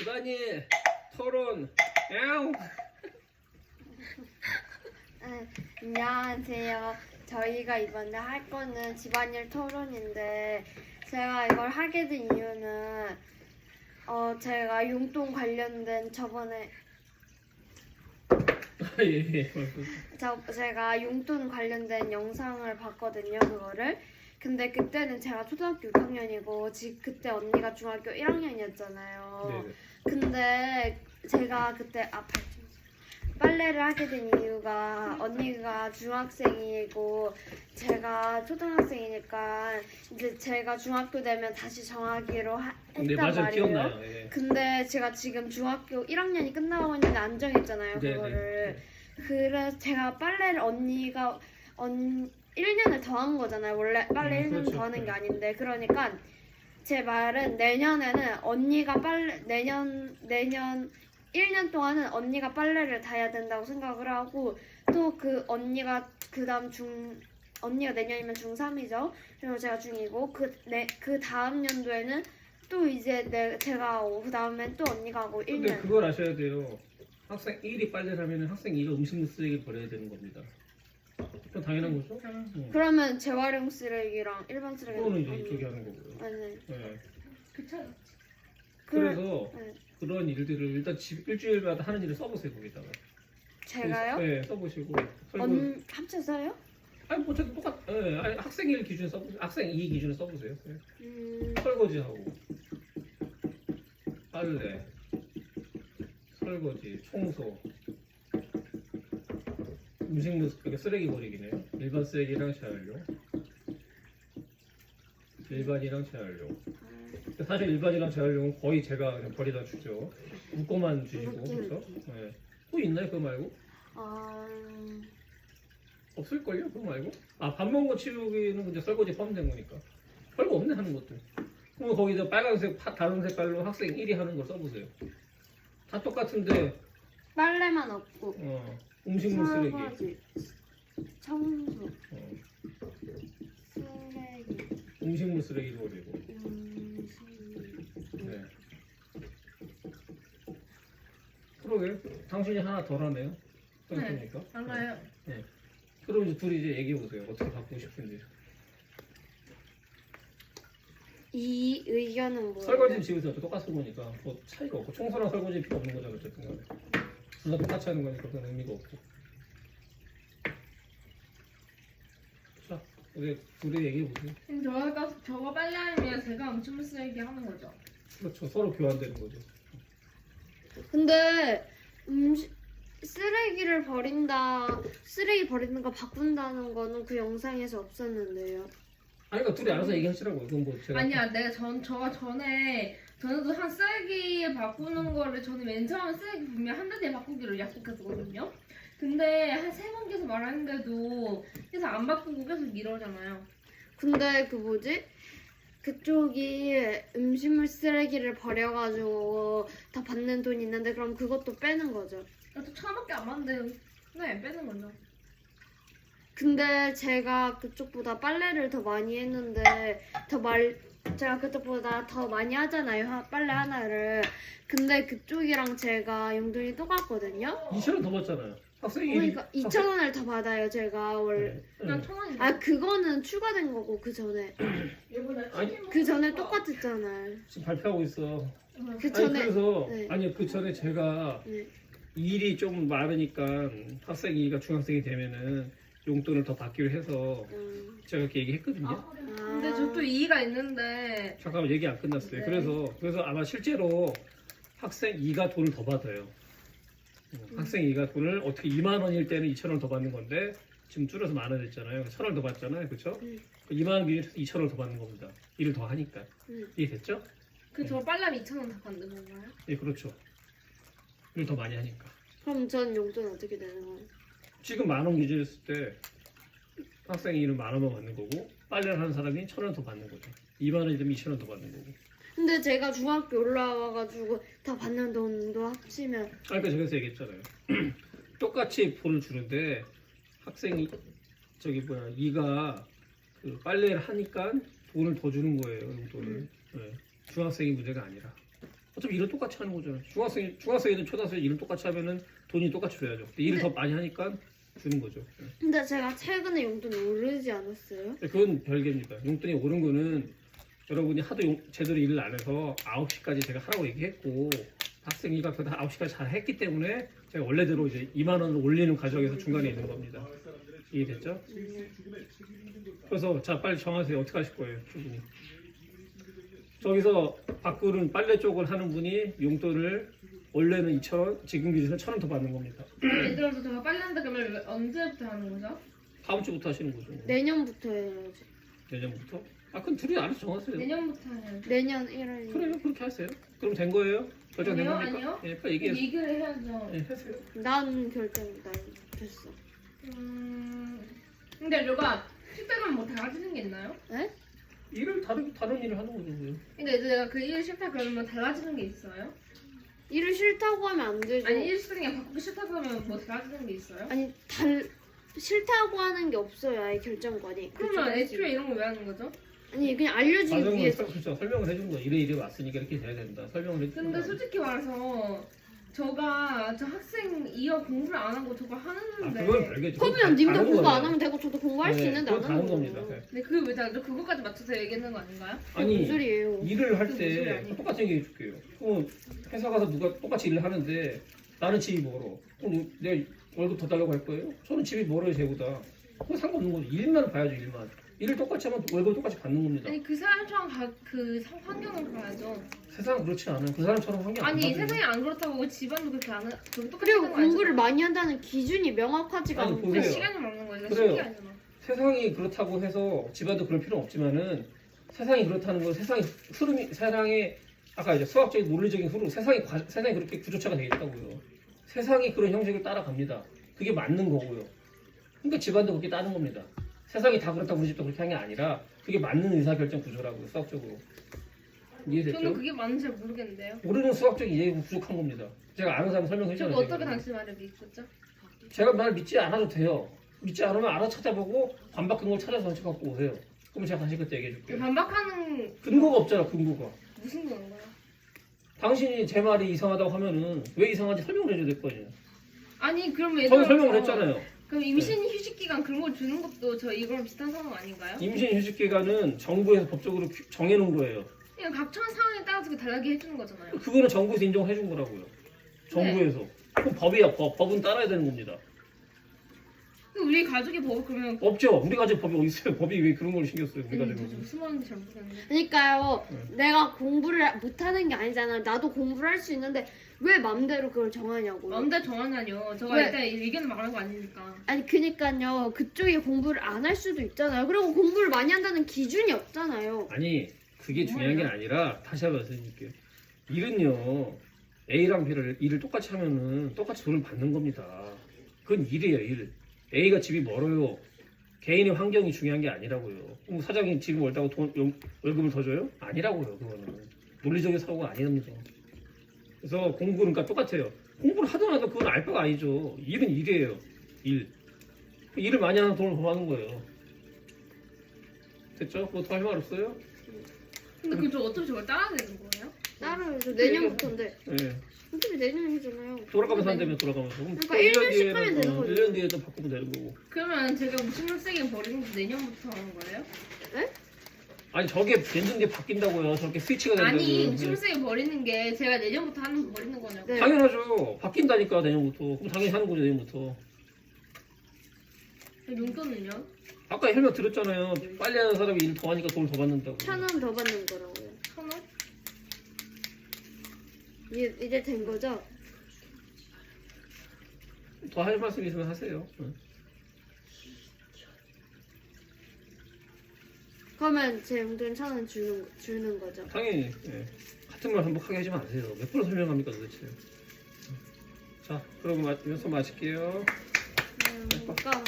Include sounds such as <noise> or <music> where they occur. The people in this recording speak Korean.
집안일 토론 야옹 네, 안녕하세요. 저희가 이번에 할 거는 집안일 토론인데 제가 이걸 하게 된 이유는 어 제가 용돈 관련된 저번에 예예 저, 제가 용돈 관련된 영상을 봤거든요. 그거를. 근데 그때는 제가 초등학교 6학년이고 지 그때 언니가 중학교 1학년이었잖아요. 네네 근데 제가 그때 아 발전 빨래를 하게 된 이유가 언니가 중학생이고 제가 초등학생이니까 이제 제가 중학교 되면 다시 정하기로 하, 했단 네 맞아 말이에요. 기억나요 예. 근데 제가 지금 중학교 1학년이 끝나고 있는데 안 정했잖아요 네네. 그거를. 그래서 제가 빨래를 언니가 언 1년을 더 한 거잖아요. 원래 빨래 음, 1년 그렇죠. 더 하는 게 네. 아닌데 그러니까 제 말은 내년에는 언니가 빨래 내년 내년 1년 동안은 언니가 빨래를 다 해야 된다고 생각을 하고 또 그 언니가 그다음 중 언니가 내년이면 중3이죠. 그리고 제가 중2고 그내그 다음 연도에는 또 이제 내 제가 하고 그 다음엔 또 언니가 하고 근데 1년. 그걸 아셔야 돼요 학생 1이 빨래를 하면 학생 2가 음식물 쓰레기 버려야 되는 겁니다 그건 당연한 거죠? 응. 그러면 재활용 쓰레기랑 일반 쓰레기 그거는 이제 이쪽이 하는 거고요 아니 예. 그쵸? 그래서 네. 그런 일들을 일단 집 일주일마다 하는 일을 써보세요 거기다가 제가요? 네 써보시고 설거 언 합쳐서요? 아니 뭐 어차피 똑같 예, 아니, 학생 1 기준 써보세요 학생 2 기준에 써보세요 예. 음, 설거지하고 빨래 설거지 청소 이렇게 쓰레기 버리기네요. 일반 쓰레기랑 재활용. 일반이랑 재활용. 근데 사실 일반이랑 재활용은 거의 제가 그냥 버리다 주죠. 묶어만 주시고 그렇죠 묶기. 네. 또 있나요 그거 말고? 아, 없을걸요 그거 말고? 아 밥 먹은 거 치우기는 근데 설거지 포함된 거니까. 별거 없네 하는 것도. 그럼 거기다 빨간색 파, 다른 색깔로 학생 1위 하는 걸 써보세요. 다 똑같은데. 빨래만 없고. 어, 음식물 쓰레기. 설거지, 청소, 어, 쓰레기, 음식물 쓰레기 버리고. 음식. 네. 그러게. 당신이 하나 덜 하네요. 생각해보니까. 알아요. 그럼 이제 둘이 이제 얘기해 보세요. 어떻게 바꾸고 싶은지. 이 의견은 뭐예요? 집에서 어차피 똑같은 거니까 뭐 차이가 없고. 청소랑 설거지 필요 없는 거잖아 어쨌든 간에 둘 다 똑같이 하는 거니까 그건 의미가 없고. 자 우리 둘이 얘기해 보세요 그럼 저가 저가 빨래하면 제가 음식물 쓰레기 하는 거죠. 그렇죠. 서로 교환되는 거죠. 근데 음식 쓰레기를 버린다 쓰레기 버리는 거 바꾼다는 거는 그 영상에서 없었는데요. 아니 그러니까 둘이 알아서 얘기하시라고요. 그건 뭐 제가 아니야, 내가 전 저가 전에 전에도 한 쓰레기 바꾸는 거를 저는 맨 처음 쓰레기 분명 한 달 뒤에 바꾸기로 약속했거든요. 근데 한 세 번 계속 말하는데도 계속 안 바꾸고 계속 이러잖아요. 근데 그 뭐지? 그쪽이 음식물 쓰레기를 버려가지고 다 받는 돈이 있는데 그럼 그것도 빼는 거죠. 또 천원밖에 안 받는데 네 빼는 거죠. 근데 제가 그쪽보다 빨래를 더 많이 했는데 더말 제가 그쪽보다 더 많이 하잖아요 하- 빨래 하나를 근데 그쪽이랑 제가 용돈이 똑같거든요 2천 원더 받잖아요 학생이 그러니까 2천 원을 더 받아요 제가 원래 네. 그냥 천 원이죠. 아 그거는 추가된 거고 그 전에 <clears throat> 이번에 아니, 치킨 그 전에. 똑같았잖아요 지금 발표하고 있어 그 아니 전에 그래서 네. 아니 그 전에 제가 네. 일이 좀 많으니까 학생이가 중학생이 되면은 용돈을 더 받기로 해서 음, 제가 이렇게 얘기했거든요. 아, 아, 근데 저 또 이의가 있는데 잠깐만 얘기 안 끝났어요. 네. 그래서 그래서 아마 실제로 학생 2가 돈을 더 받아요. 음, 학생 2가 돈을 어떻게 2만 원일 때는 2천 원더 받는 건데 지금 줄여서 만 원 했잖아요. 천원더 받잖아요, 그렇죠? 음. 2만 원 기준에서 2천 원더 받는 겁니다. 일을 더 하니까 음. 이해됐죠? 그 저 빨래면 2천 원다 받는 건가요? 예, 그렇죠. 일더 많이 하니까. 그럼 전 용돈 어떻게 되는 거예요? 지금 만 원 기준했을 때 학생이 일은 만 원만 받는 거고 빨래를 하는 사람이 천 원 더 받는 거죠. 2만 원이 되면 2천 원 더 받는 거고. 근데 제가 중학교 올라와가지고 다 받는 돈도 합치면 아까 그러니까 제가 얘기했잖아요. <clears throat> 똑같이 돈을 주는데 학생이 저기 뭐야 이가 그 빨래를 하니까 돈을 더 주는 거예요. 용돈을. 네. 중학생이 문제가 아니라. 어차피 일은 똑같이 하는 거잖아요. 중학생 중학생이든 초등학생 일은 똑같이 하면은 돈이 똑같이 줘야죠. 근데 일을 근데- 더 많이 하니까 주는 거죠. 예. 근데 제가 최근에 용돈이 오르지 않았어요? 그건 별개입니다. 용돈이 오른 거는 여러분이 하도 용- 제대로 일을 안 해서 9시까지 제가 하라고 얘기했고 학생 일각도 다 9시까지 잘 했기 때문에 제가 원래대로 이제 2만 원을 올리는 과정에서 중간에 있는 겁니다. 이해됐죠? 그래서 자 빨리 정하세요. 어떻게 하실 거예요, 두 분이? 저기서 바꾸는 빨래 쪽을 하는 분이 용돈을 원래는 2,000원, 지금 기준으로 1,000원 더 받는 겁니다. 예를 들어서 제가 빨리 한다 그러면 왜- 언제부터 하는 거죠? 다음 주부터 하시는 거죠. 네. 내년부터 해야지. 내년부터? 아, 그럼 둘이 알아서 정하세요. 내년부터 하냐고. 내년 1월. 그래요, 그렇게 하세요. 그럼 된 거예요? 결정된 아니요, 겁니까? 아니요. 예, 빨리 얘기해서. 얘기를 해야죠. 예, 하세요. 난 결정 난 됐어. 음. 근데 누가 실패하면 뭐 달라지는 게 있나요? 에? 일을 다른 다른 일을 하는 거죠. 그냥. 그러니까 이제 내가 그 일 싫다 그러면 달라지는 게 있어요? 일을 싫다고 하면 안 되죠. 아니 일 싫다 그냥 바꾸기 싫다 그러면 뭐 달라지는 게 있어요? 아니 달 싫다고 하는 게 없어요. 아예 결정권이. 그러면 그쪽에. 애초에 이런 거 왜 하는 거죠? 아니 그냥 알려주기 위해서. 그렇죠. 설명을 해준 거야. 이래 이래 왔으니까 이렇게 돼야 된다. 설명을 해준 근데. 솔직히 말해서 저가 저 학생 이어 공부를 안 하고 저거 아, 하는데 그건 별개죠. 그러면 님도 다른 공부 거예요. 안 하면 되고 저도 공부할 수 네, 있는데 안 그건 하는 다른 겁니다. 거예요. 네. 근데 그게 왜 다르죠? 그거까지 맞춰서 얘기하는 거 아닌가요? 무슨 아니 소리예요? 일을 할그 무슨 소리 때 아니에요? 똑같은 얘기 해줄게요. 그럼 회사 가서 누가 똑같이 일을 하는데 나는 집이 멀어. 그럼 내가 월급 더 달라고 할 거예요? 저는 집이 멀어요, 쟤보다. 그거 상관없는 거죠. 일만 봐야죠, 일만. 일을 똑같이 하면 월급 똑같이 받는 겁니다. 아니 그 사람처럼 가, 그 상- 환경을 봐야죠. 세상은 그렇지 않아요. 그 사람처럼 환경 안 아니 받아요. 세상이 안 그렇다고 집안도 그렇게 안 하, 그렇게 똑같이 그리고 하는 거 공부를. 많이 한다는 기준이 명확하지가 아니, 않고 보세요. 그 시간이 먹는. 그래요. 아니잖아. 세상이 그렇다고 해서 집안도 그럴 필요는 없지만은 세상이 그렇다는 건 세상의 흐름이 세상의 아까 이제 수학적인 논리적인 흐름 세상이 과- 세상이 그렇게 구조차가 되어 있다고요. 세상이 그런 형식을 따라갑니다. 그게 맞는 거고요. 그러니까 집안도 그렇게 따는 겁니다. 세상이 다 그렇다고 우리 집도 그렇게 한 게 아니라 그게 맞는 의사결정 구조라고요. 수학적으로. 저는 이해됐죠? 그게 맞는지 잘 모르겠는데요. 모르는 수학적인 이해가 부족한 겁니다. 제가 아는 사람 설명해 저거. 어떻게 당신 말을 믿었죠? 제가 말 믿지 않아도 돼요. 믿지 않으면 알아 찾아보고 반박한 걸 찾아서 다시 갖고 오세요. 그럼 제가 다시 그때 얘기해 줄게요. 반박하는 근거가 없잖아, 근거가. 무슨 건가요? 당신이 제 말이 이상하다고 하면은 왜 이상한지 설명을 해줘야 될 거 아니에요. 아니 그러면 예를 저는 들어서 설명을 했잖아요. 그럼 임신 휴직 기간 그런 거 주는 것도 저 이거랑 비슷한 상황 아닌가요? 임신 휴직 기간은 정부에서 법적으로 규- 정해놓은 거예요. 그냥 각처 상황에 따라서 그 달라게 해주는 거잖아요. 그거는 정부에서 인정해 준 거라고요. 정부에서. 그럼 법이야, 법. 법은 따라야 되는 겁니다. 우리 가족의 법을 그러면 없죠. 우리 가족 법이 어디 있어요? 법이 왜 그런 걸 신경 써요? 우리 음, 저 가족은. 무슨 말인지 잘 모르겠는데 그러니까요. 네. 내가 공부를 못하는 게 아니잖아. 나도 공부를 할 수 있는데 왜 맘대로 그걸 정하냐고. 마음대로 정하냐뇨 저가 왜? 일단 의견을 거 아니니까 아니 그니까요. 그쪽이 공부를 안 할 수도 있잖아요. 그리고 공부를 많이 한다는 기준이 없잖아요. 아니, 그게 중요한 게 아니라 다시 한번 말씀드릴게요. 일은요. A랑 B를 일을 똑같이 하면은 똑같이 돈을 받는 겁니다. 그건 일이에요, 일. A가 집이 멀어요. 개인의 환경이 중요한 게 아니라고요. 그럼 사장이 집이 멀다고 돈, 용- 월급을 더 줘요? 아니라고요, 그거는. 논리적인 사고가 아닙니다. 그래서 공부는 그러니까 똑같아요. 공부를 하든 하든 그건 알 바가 아니죠. 일은 일이에요. 일. 일을 많이 하는 돈을 더 받는 거예요. 됐죠? 뭐 더 할 말 없어요? 근데 그저 어차피 저걸 따라야 되는 거예요? 따라해서 내년부터인데 예. 어차피 내년이잖아요. 돌아가면서 한다면 돌아가면서. 그럼 그러니까 또 1년 1년 뒤에는, 10하면 되는 어, 거죠. 1년 뒤에 또 바꾸면 되는 거고. 그러면 제가 56세기 버리는 거 내년부터 하는 거예요? 아니 저게 된게 바뀐다고요. 저렇게 스위치가 된다고요. 아니 예. 56세기 버리는 게 제가 내년부터 하는 버리는 거냐고 네. 당연하죠. 바뀐다니까 내년부터. 그럼 당연히 하는 거죠 내년부터. 용돈은요? 아까 설명 들었잖아요. 빨리 하는 사람이 일 더 하니까 돈을 더 받는다고. 천 원 더 받는 거라고요. 천 원? 이제 된 거죠? 더 할 말씀 있으면 하세요. 응. 그러면 제 용돈 천 원 주는 주는 거죠. 당연히 예. 같은 말 반복하게 하지 마세요. 몇 번을 설명합니까 도대체. 자, 그럼 마, 연습 마칠게요. 음, 그러니까